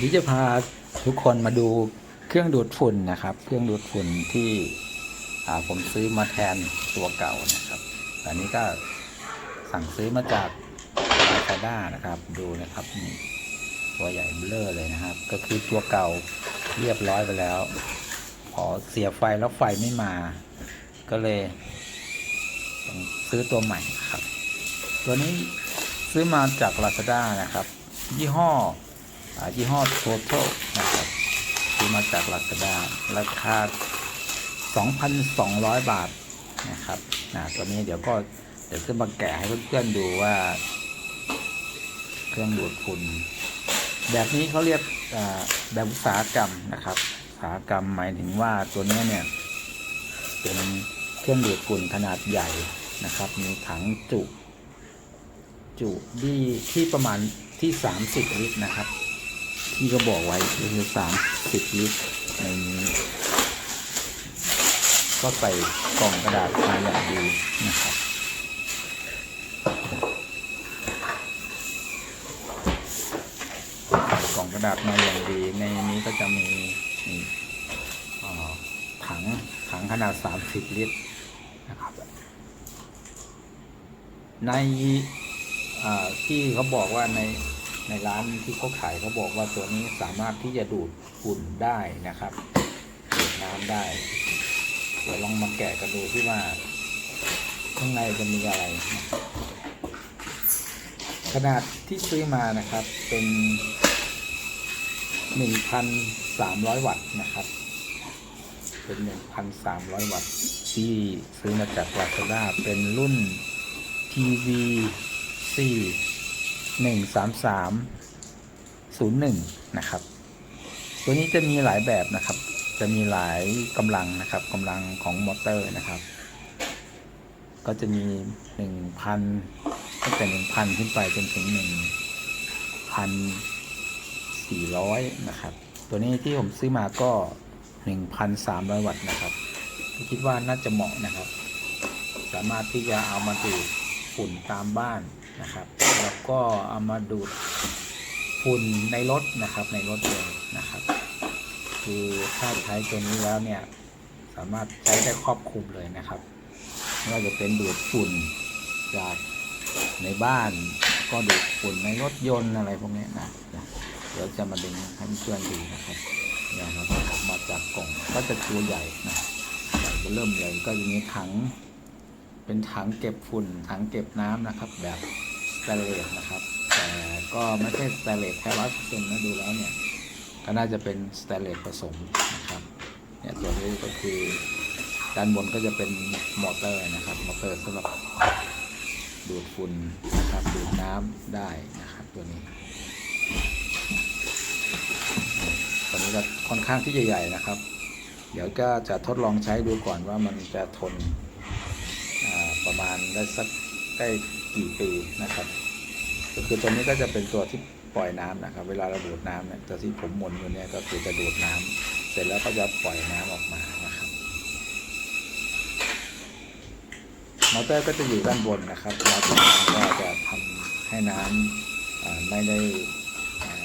ที่จะพาทุกคนมาดูเครื่องดูดฝุ่นนะครับ เครื่องดูดฝุ่นที่ผมซื้อมาแทนตัวเก่านะครับอันนี้ก็สั่งซื้อมาจากลาซาด้านะครับดูนะครับนี่ตัวใหญ่เบลอเลยนะครับ ก็คือตัวเก่าเรียบร้อยไปแล้ว พอเสียไฟแล้วไฟไม่มา ก็เลยต้องซื้อตัวใหม่ครับ ตัวนี้ซื้อมาจาก Lazada นะครับ ยี่ห้อ ยี่ห้อ Total นะครับซื้อมาจาก Lazada ราคา 2,200 บาทนะครับนะตัวนี้เดี๋ยวก็เดี๋ยวจะมาแกะให้เพื่อนๆดูว่า เครื่องดูดฝุ่นแบบนี้เขาเรียกอ่าแบบอุตสาหกรรมนะครับอุตสาหกรรมหมายถึงว่าตัวนี้เนี่ยเป็นเครื่องดูดฝุ่นขนาดใหญ่นะครับ มีถังจุ จุที่ที่ประมาณที่ 30 ลิตรนะครับ ที่ก็บอกไว้คือ30ลิตรในนี้ ก็ใส่กล่องกระดาษมาอย่างดีนะครับกล่องกระดาษมาอย่างดี ในนี้ก็จะมีถังถังขนาด 30 ลิตรนะครับ ในที่เขาบอกว่าใน ในร้านที่เขาขายเขาบอกว่าตัวนี้สามารถที่จะดูดฝุ่นได้นะครับดูดน้ำได้ เดี๋ยวลองมาแกะกันดูที่ว่า ข้างในจะมีอะไร ขนาดที่ซื้อมานะครับเป็น 1,300 วัตต์นะครับ เป็น 1,300 วัตต์ที่ซื้อมาจาก Lazada เป็นรุ่น TV 4 1 3 3 0 1 นะครับ ตัวนี้จะมีหลายแบบนะครับ จะมีหลายกำลังนะครับกำลังของมอเตอร์นะครับ ก็จะมี 1,000ตั้งแต่ 1,000 ขึ้นไปจนถึง 1,400 นะครับ ตัวนี้ที่ผมซื้อมาก็ 1,300 วัตต์นะครับ คิดว่าน่าจะเหมาะนะครับ สามารถที่จะเอามาดูดฝุ่นตามบ้านนะครับ แล้วก็เอามาดูดฝุ่นในรถนะครับในรถยนต์นะครับ คือถ้าใช้ตัวนี้แล้วเนี่ยสามารถใช้ได้ครอบคลุมเลยนะครับไม่ว่าจะเป็นดูดฝุ่นจากในบ้าน ก็ดูดฝุ่นในรถยนต์อะไรพวกนี้นะนะเดี๋ยวจะมาดึงให้เพื่อนดูนะครับเนี่ยครับออกมาจากกล่องก็จะตัวใหญ่นะใหญ่เริ่มใหญ่ก็อย่างนี้ถังเป็นถังเก็บฝุ่นถังเก็บน้ำนะครับแบบ ตนเลสนะครับ แต่ก็ไม่ใช่สแตนเลสแค่ร้อยเปอร์เซ็นต์นะดูแล้วเนี่ย ก็น่าจะเป็นสแตนเลสผสมนะครับ เนี่ยตัวนี้ก็คือด้านบนก็จะเป็นมอเตอร์นะครับ มอเตอร์สำหรับดูดฝุ่นนะครับ ดูดน้ำได้นะครับตัวนี้ตัวนี้ก็ค่อนข้างที่จะใหญ่นะครับ เดี๋ยวก็จะทดลองใช้ดูก่อนว่ามันจะทนประมาณได้สัก ได้กี่ปีนะครับ ก็คือตัวนี้ก็จะเป็นตัวที่ปล่อยน้ำนะครับ เวลาเราดูดน้ำเนี่ยตัวที่ผมหมุนอยู่เนี่ยก็คือจะดูดน้ำเสร็จแล้วก็จะปล่อยน้ำออกมานะครับมอเตอร์ก็จะอยู่ด้านบนนะครับแล้วตัวน้ำก็จะทำให้น้ำอ่าไม่ได้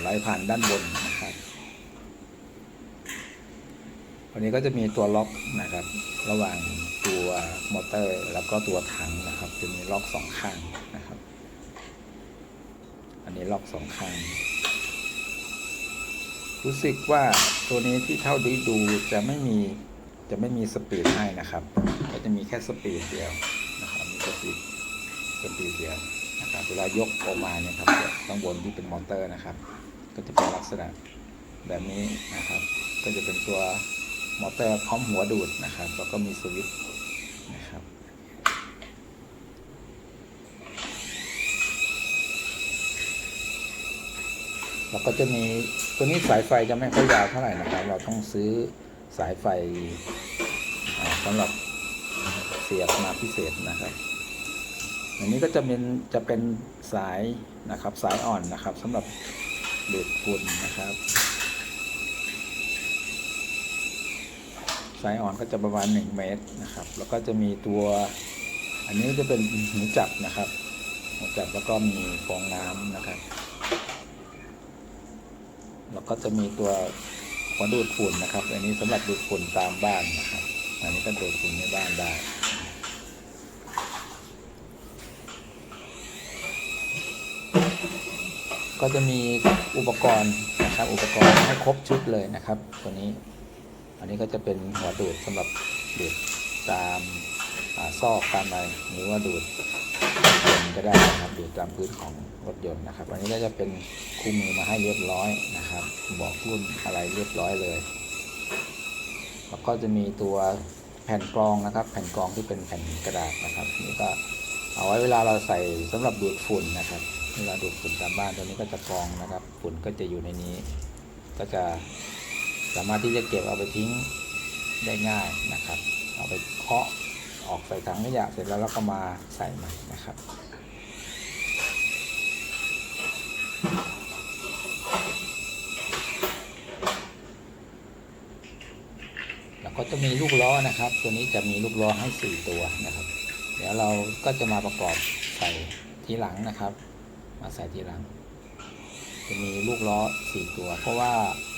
ไหลผ่านด้านบนนะครับวันนี้ก็จะมีตัวล็อกนะครับ ระหว่าง ตัวมอเตอร์แล้วก็ตัวถังนะครับ จะมีล็อกสองข้างนะครับ อันนี้ล็อกสองข้าง รู้สึกว่าตัวนี้ที่เท่าที่ดูจะไม่มีจะไม่มีสปีดให้นะครับ ก็จะมีแค่สปีดเดียวนะครับมีสปีดสปีดเดียวนะครับเวลายกออกมาเนี่ยครับข้างบนที่เป็นมอเตอร์นะครับ ก็จะเป็นลักษณะแบบนี้นะครับ ก็จะเป็นตัวมอเตอร์พร้อมหัวดูดนะครับ แล้วก็มีสวิตช์นะครับ แล้วก็จะมีตัวนี้สายไฟจะไม่ค่อยยาวเท่าไหร่นะครับ เราต้องซื้อสายไฟอ่าสำหรับเสียบมาพิเศษนะครับ อันนี้ก็จะเป็นจะเป็นสายนะครับสายอ่อนนะครับสำหรับดูดฝุ่นนะครับ สายอ่อนก็จะประมาณ 1 เมตรนะครับ แล้วก็จะมีตัว อันนี้จะเป็นหูจับนะครับหูจับแล้วก็มีฟองน้ำนะครับ แล้วก็จะมีตัวหัวดูดฝุ่นนะครับ อันนี้สำหรับดูดฝุ่นตามบ้านนะครับ อันนี้ก็ดูดฝุ่นในบ้านได้ก็จะมีอุปกรณ์นะครับอุปกรณ์ให้ครบชุดเลยนะครับตัวนี้ อันนี้ก็จะเป็นหัวดูดสำหรับดูดตามซอกตามอะไรหรือว่าดูดรถยนก็ได้นะครับดูดตามพื้นของ รถยนต์นะครับ อันนี้ก็จะเป็นคู่มือมาให้เรียบร้อยนะครับ บอกรุ่นอะไรเรียบร้อยเลย แล้วก็จะมีตัวแผ่นกรองนะครับ แผ่นกรองที่เป็นแผ่นกระดาษนะครับนี่ก็เอาไว้เวลาเราใส่สำหรับดูดฝุ่นนะครับเวลาดูดฝุ่นตามบ้านตัวนี้ก็จะกรองนะครับ ฝุ่นก็จะอยู่ในนี้ ก็จะสามารถที่จะเก็บเอาไปทิ้งได้ง่ายนะครับ เอาไปเคาะออกใส่ถังขยะเสร็จแล้วเราก็มาใส่ใหม่นะครับ แล้วก็ จะมีลูกล้อนะครับ ตัวนี้จะมีลูกล้อให้ 4 ตัวนะครับ เดี๋ยวเราก็จะมาประกอบใส่ทีหลังนะครับ มาใส่ทีหลัง จะมีลูกล้อ 4 ตัว เพราะว่า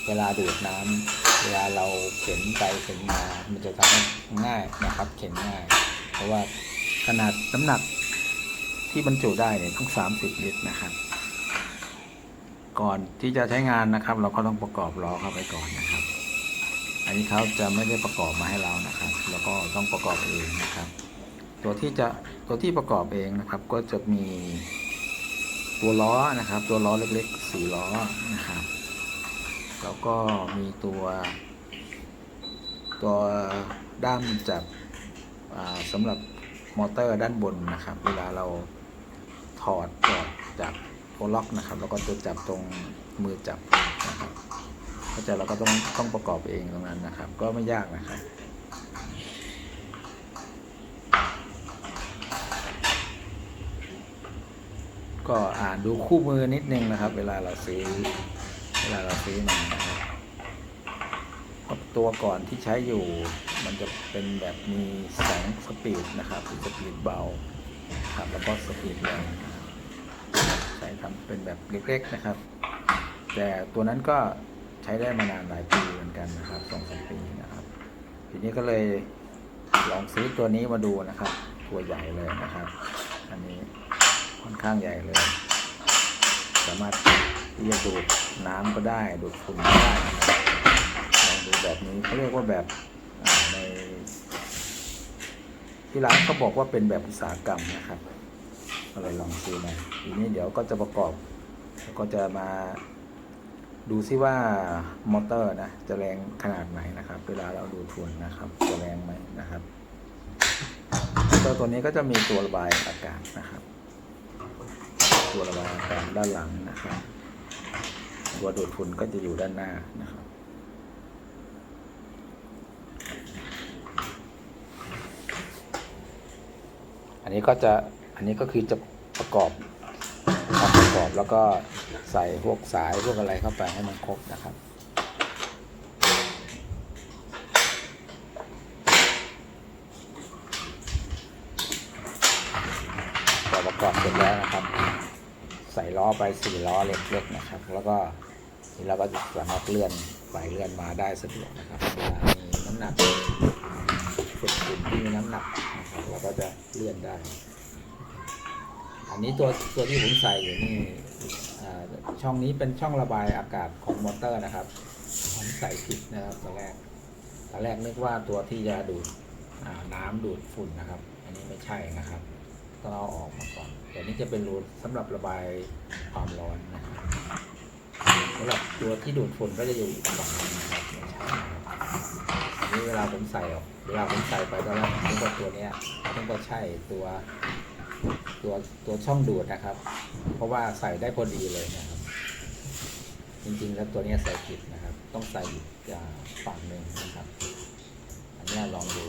เวลาดูดน้ำเวลาเราเข็นไปเข็นมา มันจะทำให้ง่ายนะครับ เข็นง่าย เพราะว่าขนาดน้ำหนักที่บรรจุได้เนี่ยต้อง 30 ลิตรนะครับ ก่อนที่จะใช้งานนะครับ เราก็ต้องประกอบล้อเข้าไปก่อนนะครับ อันนี้เขาจะไม่ได้ประกอบมาให้เรานะครับ แล้วก็ต้องประกอบเองนะครับ ตัวที่จะตัวที่ประกอบเองนะครับก็จะมีตัวล้อนะครับ ตัวล้อเล็กๆสี่ล้อนะครับแล้วก็มีตัว ตัวด้ามจับอ่าสำหรับมอเตอร์ด้านบนนะครับ เวลาเราถอดออกจากตัวล็อกนะครับ แล้วก็จะจับตรงมือจับนะครับ เข้าใจเราก็ต้องต้องประกอบเองตรงนั้นนะครับ ก็ไม่ยากนะครับก็อ่านดูคู่มือนิดนึงนะครับ เวลาเราซื้อ เวลาเราซื้อมานะครับพราะตัวก่อนที่ใช้อยู่ มันจะเป็นแบบมีแสงสปีดนะครับสปีดเบาครับแล้วก็สปีดแรงนะครับใช้ทำเป็นแบบเล็กๆนะครับ แต่ตัวนั้นก็ ช้ได้มานานหลายปีเหมือนกันนะครับสองสามปีนะครับ ทีนี้ก็เลยลองซื้อตัวนี้มาดูนะครับ ตัวใหญ่เลยนะครับ อันนี้ค่อนข้างใหญ่เลย สามารถที่จะดูดน้ำก็ได้ดูดฝุ่นก็ได้นะลองดูแบบนี้เขาเรียกว่าแบบในที่ร้านเขาบอกว่าเป็นแบบอุตสาหกรรมนะครับก็เลยลองซื้อมาทีนี้เดี๋ยวก็จะประกอบแล้วก็จะมา ดูซิว่ามอเตอร์นะจะแรงขนาดไหนนะครับ เวลาเราดูดฝุ่นนะครับ จะแรงไหมนะครับมอเตอร์ตัวนี้ก็จะมีตัวระบายอากาศนะครับ ตัวระบายอากาศด้านหลังนะครับ ตัวดูดฝุ่นก็จะอยู่ด้านหน้านะครับอันนี้ก็จะอันนี้ก็คือจะประกอบ อบแล้วก็ใส่พวกสายพวกอะไรเข้าไปให้มันครบนะครับพอประกอบเสร็จแล้วนะครับ ใส่ล้อไปสี่ล้อเล็กๆนะครับ แล้วก็นี่เราก็สามารถเลื่อนไปเลื่อนมาได้สะดวกนะครับมีน้ำหนักเป็นกลุ่มที่มีน้ำหนักนะครับเราก็จะเลื่อนได้ นนี้ตัวตัวที่ผมใส่อยู่นี่ช่องนี้เป็นช่องระบายอากาศของมอเตอร์นะครับผมใส่ผิดนะครับตอนแรกตอนแรกนึกว่าตัวที่จะดูดน้ำดูดฝุ่นนะครับ อันนี้ไม่ใช่นะครับต้องเอาออกมาก่อนแต่นี้จะเป็นรูสำหรับระบายความร้อนนะครับสำหรับตัวที่ดูดฝุ่นก็จะอยู่ฝั่งนึงนะครับไม่ใช่อันนี้เวลาผมใส่ออกเวลาผมใส่ไปตอนแรกผมนึกว่าตัวเนี้ยนึกว่าใช่ตัว ตัวตัวช่องดูดนะครับ เพราะว่าใส่ได้พอดีเลยนะครับ จริงๆแล้วตัวนี้ใส่ผิดนะครับ ต้องใส่อีกฝั่งหนึ่งนะครับ อันนี้ลองดู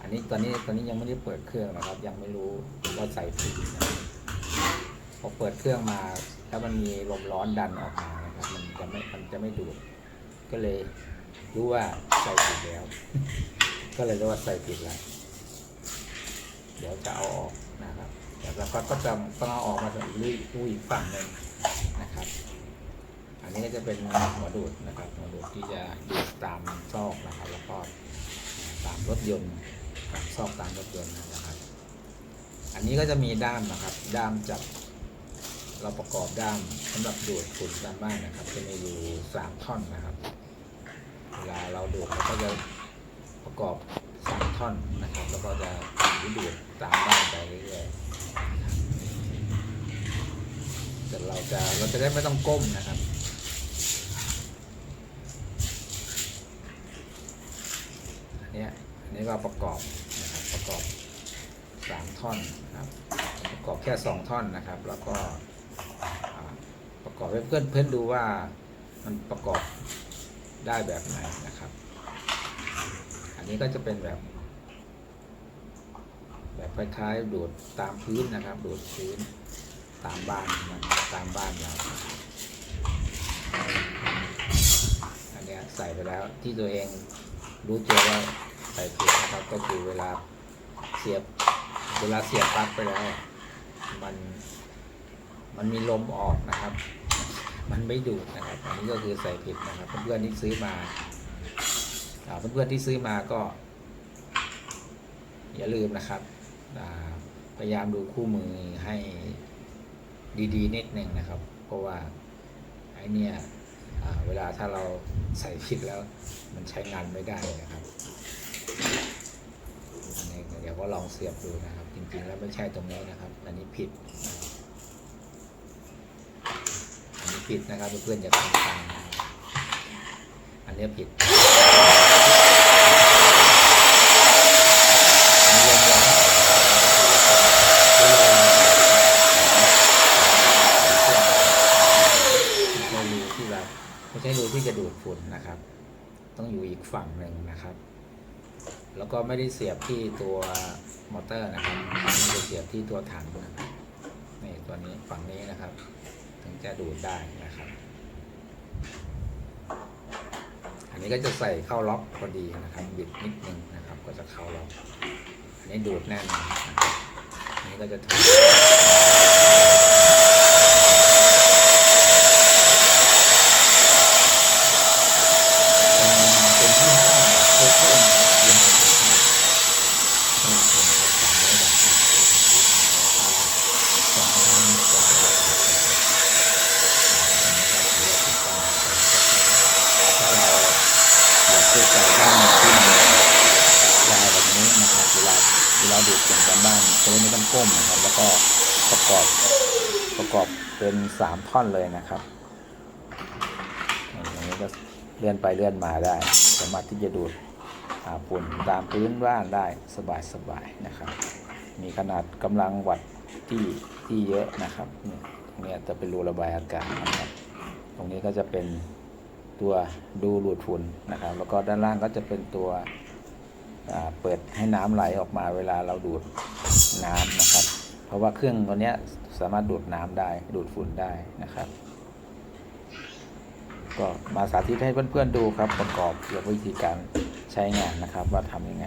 อันนี้ตอนนี้ตอนนี้ยังไม่ได้เปิดเครื่องนะครับ ยังไม่รู้ว่าใส่ผิดนะพอเปิดเครื่องมาแล้วมันมีลมร้อนดันออกมานะครับ มันจะไม่มันจะไม่ดูด ก็เลยรู้ว่าใส่ผิดแล้ว ก็เลยรู้ว่าใส่ผิดแล้ว เดี๋ยวจะเอาออก แล้วก็ก็จะต้องเอาออกมาจากลุยยอีกฝั่งหนึ่งนะครับ อันนี้ก็จะเป็นหัวดูดนะครับหัวดูดที่จะดูดตามซอกนะครับ แล้วก็ตามรถยนต์ตามซอกตามรถยนต์นะครับ อันนี้ก็จะมีด้ามนะครับ ด้ามจับเราประกอบด้ามสำหรับดูดฝุ่นตามบ้านนะครับ จะมีอยู่สามท่อนนะครับเวลาเราดูดเราก็จะประกอบสามท่อนนะครับ แล้วก็จะดูดตามบ้านไปเรื่อยๆ แต่เราจะเราจะได้ไม่ต้องก้มนะครับอันนี้อันนี้ก็ประกอบนะครับประกอบสามท่อนนะครับประกอบแค่สองท่อนนะครับ แล้วก็ประกอบให้เพื่อนเพื่อนดูว่ามันประกอบได้แบบไหนนะครับ อันนี้ก็จะเป็นแบบ แบบคล้ายๆดูดตามพื้นนะครับดูดพื้น ตามบ้านมันตามบ้านเราอันนี้ใส่ไปแล้วที่ตัวเองรู้ตัวว่าใส่ผิดนะครับก็คือเวลาเสียบเวลาเสียบปลั๊กไปแล้ว มันมันมีลมออกนะครับ มันไม่ดูดนะครับ อันนี้ก็คือใส่ผิดนะครับ เพื่อนๆที่ซื้อมาเพื่อนๆที่ซื้อมาก็ อย่าลืมนะครับพยายามดูคู่มือให้ ดีๆนิดหนึ่งนะครับ เพราะว่าไอเนี่ยเวลาถ้าเราใส่ผิดแล้วมันใช้งานไม่ได้นะครับอันนี้เดี๋ยวก็ลองเสียบดูนะครับ จริงๆแล้วไม่ใช่ตรงนี้นะครับ อันนี้ผิดอันนี้ผิดนะครับเพื่อนๆอย่าทำตามอันนี้ผิดอันนี้ลมร้อนเวลาไม่ใช่รูที่แบบไม่ใช่รูที่จะดูดฝุ่นนะครับ ต้องอยู่อีกฝั่งหนึ่งนะครับ แล้วก็ไม่ได้เสียบที่ตัวมอเตอร์นะครับมันจะเสียบที่ตัวถังนะครับนี่ตัวนี้ฝั่งนี้นะครับ ถึงจะดูดได้นะครับ อันนี้ก็จะใส่เข้าล็อกพอดีนะครับ บิดนิดนึงนะครับ ก็จะเข้าล็อก อันนี้ดูดแน่นนะอันนี้ก็จะถูกเป็นที่ห้าโคเคนนะครับขนาดเป็นสามร้อยบาทสองพันสองร้อยบาทถ้าเราอยากจะใส่บ้านที่มันยาวแบบนี้นะครับเวลาเวลาดูดเสียง ตามบ้านจะได้ม่ต้องก้มนะครับ แล้วก็ประกอบประกอบเป็นสามท่อนเลยนะครับอย่างนี้ก็เลื่อนไปเลื่อนมาได้ สามารถที่จะดูดฝุ่นตามพื้นบ้านได้สบายๆนะครับ มีขนาดกำลังวัดที่ที่เยอะนะครับเนี่ยตรงนี้จะเป็นรูระบายอากาศนะครับ ตรงนี้ก็จะเป็นตัวดูดูดฝุ่นนะครับ แล้วก็ด้านล่างก็จะเป็นตัว เปิดให้น้ำไหลออกมาเวลาเราดูดน้ำนะครับ เพราะว่าเครื่องตัวนี้สามารถดูดน้ำได้ดูดฝุ่นได้นะครับ ก็มาสาธิตให้เพื่อนๆดูครับประกอบกับวิธีการใช้งานนะครับว่าทำยังไง